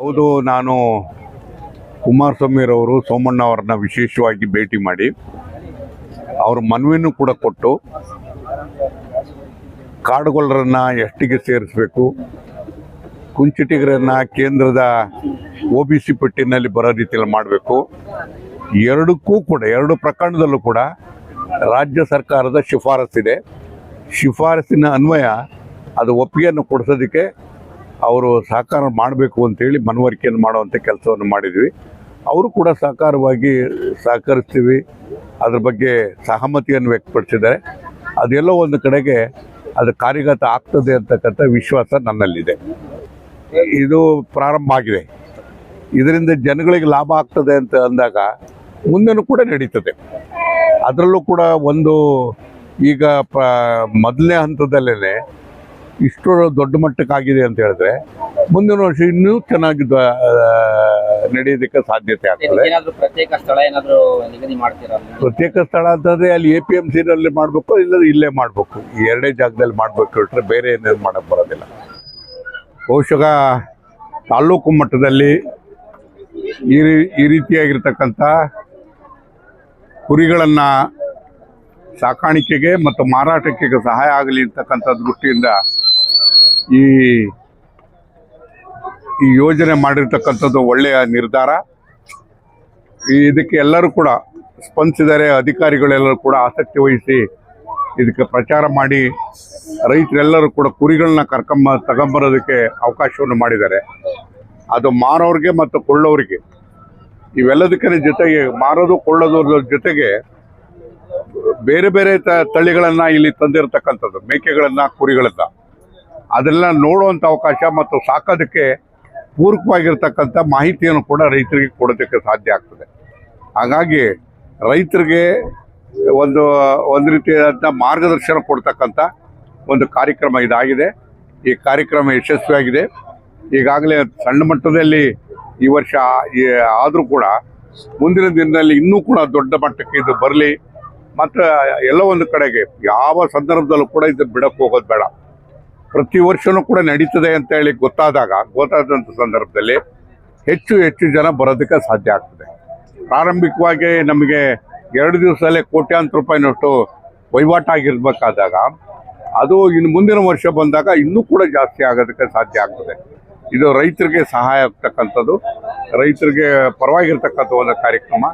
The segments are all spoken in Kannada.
ಹೌದು, ನಾನು ಕುಮಾರಸ್ವಾಮಿರವರು ಸೋಮಣ್ಣ ಅವರನ್ನ ವಿಶೇಷವಾಗಿ ಭೇಟಿ ಮಾಡಿ ಅವ್ರ ಮನವಿನೂ ಕೂಡ ಕೊಟ್ಟು ಕಾಡುಗೊಳ್ಳರನ್ನ ಎಷ್ಟಿಗೆ ಸೇರಿಸಬೇಕು, ಕುಂಚಿಟಿಗರನ್ನ ಕೇಂದ್ರದ ಒ ಬಿ ಸಿ ಪಟ್ಟಿನಲ್ಲಿ ಬರೋ ರೀತಿಯಲ್ಲಿ ಮಾಡಬೇಕು. ಎರಡಕ್ಕೂ ಕೂಡ, ಎರಡು ಪ್ರಕರಣದಲ್ಲೂ ಕೂಡ ರಾಜ್ಯ ಸರ್ಕಾರದ ಶಿಫಾರಸ್ಸಿದೆ. ಶಿಫಾರಸ್ಸಿನ ಅನ್ವಯ ಅದು ಒಪ್ಪಿಗೆಯನ್ನು ಕೊಡಿಸೋದಕ್ಕೆ ಅವರು ಸಹಕಾರ ಮಾಡಬೇಕು ಅಂತೇಳಿ ಮನವರಿಕೆಯನ್ನು ಮಾಡುವಂಥ ಕೆಲಸವನ್ನು ಮಾಡಿದ್ವಿ. ಅವರು ಕೂಡ ಸಹಕಾರವಾಗಿ ಸಹಕರಿಸ್ತೀವಿ. ಅದ್ರ ಬಗ್ಗೆ ಸಹಮತಿಯನ್ನು ವ್ಯಕ್ತಪಡಿಸಿದ್ದಾರೆ. ಅದೆಲ್ಲೋ ಒಂದು ಕಡೆಗೆ ಅದು ಕಾರ್ಯಗತ ಆಗ್ತದೆ ಅಂತಕ್ಕಂಥ ವಿಶ್ವಾಸ ನನ್ನಲ್ಲಿದೆ. ಇದು ಪ್ರಾರಂಭ ಆಗಿದೆ. ಇದರಿಂದ ಜನಗಳಿಗೆ ಲಾಭ ಆಗ್ತದೆ ಅಂತ ಅಂದಾಗ ಮುಂದೆನೂ ಕೂಡ ನಡೀತದೆ. ಅದರಲ್ಲೂ ಕೂಡ ಒಂದು ಈಗ ಪ ಮೊದಲನೇ ಹಂತದಲ್ಲೇ ಇಷ್ಟು ದೊಡ್ಡ ಮಟ್ಟಕ್ಕಾಗಿದೆ ಅಂತ ಹೇಳಿದ್ರೆ ಮುಂದಿನ ವರ್ಷ ಇನ್ನೂ ಚೆನ್ನಾಗಿ ನಡೆಯೋದಕ್ಕೆ ಸಾಧ್ಯತೆ ಆಗ್ತದೆ. ಪ್ರತ್ಯೇಕ ಸ್ಥಳ ಏನಾದ್ರು ನಿಗದಿ ಮಾಡ್ತೀರಾ ಪ್ರತ್ಯೇಕ ಸ್ಥಳ ಅಂತಂದ್ರೆ ಅಲ್ಲಿ ಎ ಪಿ ಎಂ ಸಿನಲ್ಲಿ ಮಾಡಬೇಕು ಇಲ್ಲ ಇಲ್ಲೇ ಮಾಡಬೇಕು. ಈ ಎರಡೇ ಜಾಗದಲ್ಲಿ ಮಾಡಬೇಕು ಬಿಟ್ರೆ ಬೇರೆ ಏನೇನು ಮಾಡಕ್ ಬರೋದಿಲ್ಲ. ಬಹುಶಃ ತಾಲ್ಲೂಕು ಮಟ್ಟದಲ್ಲಿ ಈ ಈ ರೀತಿಯಾಗಿರ್ತಕ್ಕಂಥ ಕುರಿಗಳನ್ನು ಸಾಕಾಣಿಕೆಗೆ ಮತ್ತು ಮಾರಾಟಕ್ಕೆ ಸಹಾಯ ಆಗಲಿ ಅಂತಕ್ಕಂಥ ದೃಷ್ಟಿಯಿಂದ ಈ ಈ ಯೋಜನೆ ಮಾಡಿರ್ತಕ್ಕಂಥದ್ದು ಒಳ್ಳೆಯ ನಿರ್ಧಾರ. ಇದಕ್ಕೆ ಎಲ್ಲರೂ ಕೂಡ ಸ್ಪಂದಿಸಿದರೆ ಅಧಿಕಾರಿಗಳೆಲ್ಲರೂ ಕೂಡ ಆಸಕ್ತಿ ವಹಿಸಿ ಇದಕ್ಕೆ ಪ್ರಚಾರ ಮಾಡಿ ರೈತರೆಲ್ಲರೂ ಕೂಡ ಕುರಿಗಳನ್ನ ಕರ್ಕೊಂಬ, ತಗೊಂಬರೋದಕ್ಕೆ ಅವಕಾಶವನ್ನು ಮಾಡಿದ್ದಾರೆ. ಅದು ಮಾರೋರಿಗೆ ಮತ್ತು ಕೊಳ್ಳೋರಿಗೆ. ಇವೆಲ್ಲದಕ್ಕಿಂತ ಜೊತೆಗೆ, ಮಾರೋದು ಕೊಳ್ಳೋದ್ರ ಜೊತೆಗೆ ಬೇರೆ ಬೇರೆ ತಳಿಗಳನ್ನು ಇಲ್ಲಿ ತಂದಿರತಕ್ಕಂಥದ್ದು, ಮೇಕೆಗಳನ್ನು, ಕುರಿಗಳನ್ನ. ಅದೆಲ್ಲ ನೋಡುವಂಥ ಅವಕಾಶ ಮತ್ತು ಸಾಕೋದಕ್ಕೆ ಪೂರಕವಾಗಿರ್ತಕ್ಕಂಥ ಮಾಹಿತಿಯನ್ನು ಕೂಡ ರೈತರಿಗೆ ಕೊಡೋದಕ್ಕೆ ಸಾಧ್ಯ ಆಗ್ತದೆ. ಹಾಗಾಗಿ ರೈತರಿಗೆ ಒಂದು ಒಂದು ರೀತಿಯಾದಂಥ ಮಾರ್ಗದರ್ಶನ ಕೊಡ್ತಕ್ಕಂಥ ಒಂದು ಕಾರ್ಯಕ್ರಮ ಇದಾಗಿದೆ. ಈ ಕಾರ್ಯಕ್ರಮ ಯಶಸ್ವಿಯಾಗಿದೆ. ಈಗಾಗಲೇ ಸಣ್ಣ ಮಟ್ಟದಲ್ಲಿ ಈ ವರ್ಷ ಆದರೂ ಕೂಡ ಮುಂದಿನ ದಿನದಲ್ಲಿ ಇನ್ನೂ ಕೂಡ ದೊಡ್ಡ ಮಟ್ಟಕ್ಕೆ ಇದು ಬರಲಿ. ಮತ್ತು ಎಲ್ಲ ಒಂದು ಕಡೆಗೆ ಯಾವ ಸಂದರ್ಭದಲ್ಲೂ ಕೂಡ ಇದು ಬಿಡಕ್ಕೆ ಹೋಗೋದು ಬೇಡ. ಪ್ರತಿ ವರ್ಷವೂ ಕೂಡ ನಡೀತದೆ ಅಂತ ಹೇಳಿ ಗೊತ್ತಾದಾಗ ಗೊತ್ತಾದಂಥ ಸಂದರ್ಭದಲ್ಲಿ ಹೆಚ್ಚು ಹೆಚ್ಚು ಜನ ಬರೋದಕ್ಕೆ ಸಾಧ್ಯ ಆಗ್ತದೆ. ಪ್ರಾರಂಭಿಕವಾಗಿ ನಮಗೆ ಎರಡು ದಿವಸದಲ್ಲೇ ಕೋಟ್ಯಾಂತರ ರೂಪಾಯಿನಷ್ಟು ವಹಿವಾಟಾಗಿರ್ಬೇಕಾದಾಗ ಅದು ಇನ್ನು ಮುಂದಿನ ವರ್ಷ ಬಂದಾಗ ಇನ್ನೂ ಕೂಡ ಜಾಸ್ತಿ ಆಗೋದಕ್ಕೆ ಸಾಧ್ಯ ಆಗ್ತದೆ. ಇದು ರೈತರಿಗೆ ಸಹಾಯ ಆಗ್ತಕ್ಕಂಥದ್ದು, ರೈತರಿಗೆ ಪರವಾಗಿರ್ತಕ್ಕಂಥ ಒಂದು ಕಾರ್ಯಕ್ರಮ.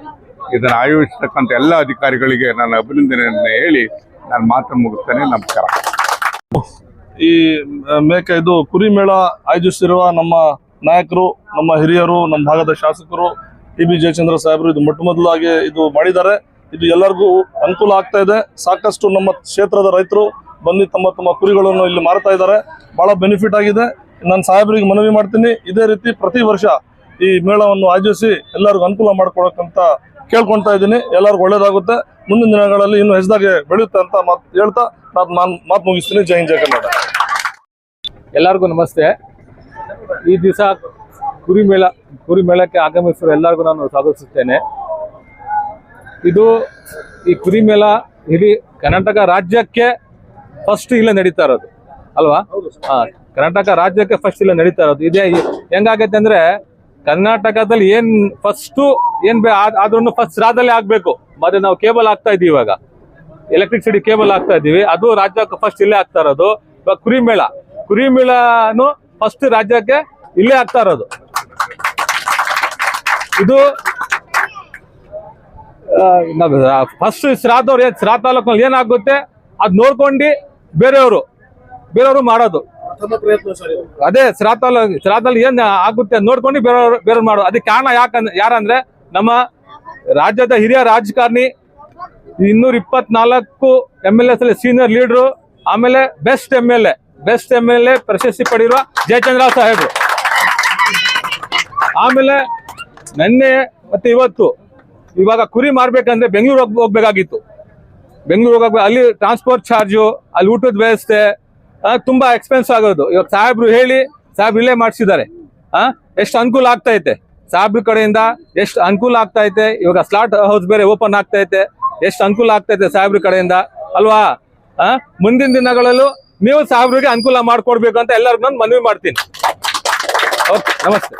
ಇದನ್ನು ಆಯೋಜಿಸ್ತಕ್ಕಂಥ ಎಲ್ಲ ಅಧಿಕಾರಿಗಳಿಗೆ ನಾನು ಅಭಿನಂದನೆಯನ್ನು ಹೇಳಿ ನಾನು ಮಾತನ್ನು ಮುಗಿಸ್ತೇನೆ. ನಮಸ್ಕಾರ. ಈ ಮೇಕೆ ಇದು ಕುರಿ ಮೇಳ ಆಯೋಜಿಸಿರುವ ನಮ್ಮ ನಾಯಕರು, ನಮ್ಮ ಹಿರಿಯರು, ನಮ್ಮ ಭಾಗದ ಶಾಸಕರು, ಟಿ ಬಿ ಜಯಚಂದ್ರ ಸಾಹೇಬರು ಇದು ಮೊಟ್ಟ ಮೊದಲಾಗಿ ಇದು ಮಾಡಿದ್ದಾರೆ. ಇದು ಎಲ್ಲರಿಗೂ ಅನುಕೂಲ ಆಗ್ತಾ ಇದೆ. ಸಾಕಷ್ಟು ನಮ್ಮ ಕ್ಷೇತ್ರದ ರೈತರು ಬಂದು ತಮ್ಮ ತಮ್ಮ ಕುರಿಗಳನ್ನು ಇಲ್ಲಿ ಮಾರ್ತಾ ಇದ್ದಾರೆ. ಬಹಳ ಬೆನಿಫಿಟ್ ಆಗಿದೆ. ನಾನು ಸಾಹೇಬರಿಗೆ ಮನವಿ ಮಾಡ್ತೀನಿ. ಇದೇ ರೀತಿ ಪ್ರತಿ ವರ್ಷ ಈ ಮೇಳವನ್ನು ಆಯೋಜಿಸಿ ಎಲ್ಲರಿಗೂ ಅನುಕೂಲ ಮಾಡ್ಕೊಡಕ್ಕಂತ ಕೇಳ್ಕೊಳ್ತಾ ಇದ್ದೀನಿ. ಎಲ್ಲರಿಗೂ ಒಳ್ಳೇದಾಗುತ್ತೆ. ಮುಂದಿನ ದಿನಗಳಲ್ಲಿ ಇನ್ನೂ ಹೆಚ್ಚಾಗಿ ಬೆಳೆಯುತ್ತೆ ಅಂತ ಮಾತು ಹೇಳ್ತಾ ನಾನು ಮಾತು ಮುಗಿಸ್ತೀನಿ. ಜೈ ಹಿಂದ್, ಜೈ ಕನ್ನಡ. ಎಲ್ಲರಿಗೂ ನಮಸ್ತೆ. ಈ ದಿವಸ ಕುರಿ ಮೇಳ ಕುರಿ ಮೇಳಕ್ಕೆ ಆಗಮಿಸಿರುವ ಎಲ್ಲರಿಗೂ ನಾನು ಸ್ವಾಗತಿಸುತ್ತೇನೆ. ಇದು ಈ ಕುರಿ ಮೇಳ ಇಡೀ ಕರ್ನಾಟಕ ರಾಜ್ಯಕ್ಕೆ ಫಸ್ಟ್ ಇಲ್ಲೇ ನಡೀತಾ ಇರೋದು. ಅಲ್ವಾ? ಕರ್ನಾಟಕ ರಾಜ್ಯಕ್ಕೆ ಫಸ್ಟ್ ಇಲ್ಲ ನಡೀತಾ ಇರೋದು. ಇದೇ ಹೆಂಗಾಗೈತೆ ಅಂದ್ರೆ ಕರ್ನಾಟಕದಲ್ಲಿ ಏನ್ ಫಸ್ಟ್ ಏನ್ ಆದ್ರೂ ಫಸ್ಟ್ ರಾಜ್ಯದಲ್ಲೇ ಆಗ್ಬೇಕು. ಮತ್ತೆ ನಾವು ಕೇಬಲ್ ಆಗ್ತಾ ಇದೀವಿ ಇವಾಗ. ಎಲೆಕ್ಟ್ರಿಸಿಟಿ ಕೇಬಲ್ ಆಗ್ತಾ ಇದೀವಿ ಅದು ರಾಜ್ಯಕ್ಕೆ ಫಸ್ಟ್ ಇಲ್ಲೇ ಆಗ್ತಾ ಇರೋದು. ಇವಾಗ ಕುರಿ ಮೇಳ ಕುರಿ ಮೇಳನು ಫಸ್ಟ್ ರಾಜ್ಯಕ್ಕೆ ಇಲ್ಲೇ ಆಗ್ತಾ ಇರೋದು. ಇದು ಫಸ್ಟ್ ಶ್ರಾದ್ದವ್ರು ಏನು ಶ್ರಾದ್ದ ತಾಲೂಕಲ್ಲಿ ಏನಾಗುತ್ತೆ ಅದ್ ನೋಡ್ಕೊಂಡು ಬೇರೆಯವರು ಬೇರೆಯವರು ಮಾಡೋದು. ಅದೇ ಶ್ರಾದ್ದ ಶ್ರಾದ್ದಲ್ಲಿ ಏನ್ ಆಗುತ್ತೆ ನೋಡ್ಕೊಂಡು ಬೇರೆಯವರು, ಬೇರೆಯವ್ರು ಮಾಡೋದು. ಅದಕ್ಕೆ ಕಾರಣ ಯಾಕಂದ್ರೆ ಯಾರಂದ್ರೆ ನಮ್ಮ ರಾಜ್ಯದ ಹಿರಿಯ ರಾಜಕಾರಣಿ, ಇನ್ನೂರ ಇಪ್ಪತ್ನಾಲ್ಕು ಎಂ ಎಲ್ ಎಸ್ ಅಲ್ಲಿ ಸೀನಿಯರ್ ಲೀಡ್ರು ಆಮೇಲೆ best M L A best M L A ಪ್ರಶಸ್ತಿ ಪಡೆಯುವ ಜಯಚಂದ್ರ ಸಾಹೇಬ್ರು. ಆಮೇಲೆ ನಿನ್ನೆ ಮತ್ತೆ ಇವತ್ತು ಇವಾಗ ಕುರಿ ಮಾರ್ಬೇಕಂದ್ರೆ ಬೆಂಗಳೂರು ಹೋಗ್ ಹೋಗ್ಬೇಕಾಗಿತ್ತು. ಬೆಂಗಳೂರು ಹೋಗ್ಬೇಕು ಅಲ್ಲಿ ಟ್ರಾನ್ಸ್ಪೋರ್ಟ್ ಚಾರ್ಜು ಅಲ್ಲಿ ಊಟದ ವ್ಯವಸ್ಥೆ ತುಂಬಾ ಎಕ್ಸ್ಪೆನ್ಸ್ ಆಗೋದು. ಇವಾಗ ಸಾಹೇಬ್ರು ಹೇಳಿ, ಸಾಹೇಬ್ರು ಇಲ್ಲೇ ಮಾಡಿಸಿದ್ದಾರೆ. ಆ, ಎಷ್ಟು ಅನುಕೂಲ ಆಗ್ತಾ ಐತೆ. ಸಾಹೇಬ್ರ ಕಡೆಯಿಂದ ಎಷ್ಟು ಅನುಕೂಲ ಆಗ್ತಾ ಐತೆ. ಇವಾಗ ಸ್ಲಾಟ್ ಹೌಸ್ ಬೇರೆ ಓಪನ್ ಆಗ್ತಾ ಐತೆ. ಎಷ್ಟು ಅನುಕೂಲ ಆಗ್ತಾ ಐತೆ ಸಾಹೇಬ್ರ ಕಡೆಯಿಂದ. ಅಲ್ವಾ? ಮುಂದಿನ ದಿನಗಳಲ್ಲೂ ನೀವು ಸಾಹೇಬ್ರಿಗೆ ಅನುಕೂಲ ಮಾಡ್ಕೊಡ್ಬೇಕು ಅಂತ ಎಲ್ಲರಿಗೂ ನಾನು ಮನವಿ ಮಾಡ್ತೀನಿ. ಓಕೆ ನಮಸ್ತೆ.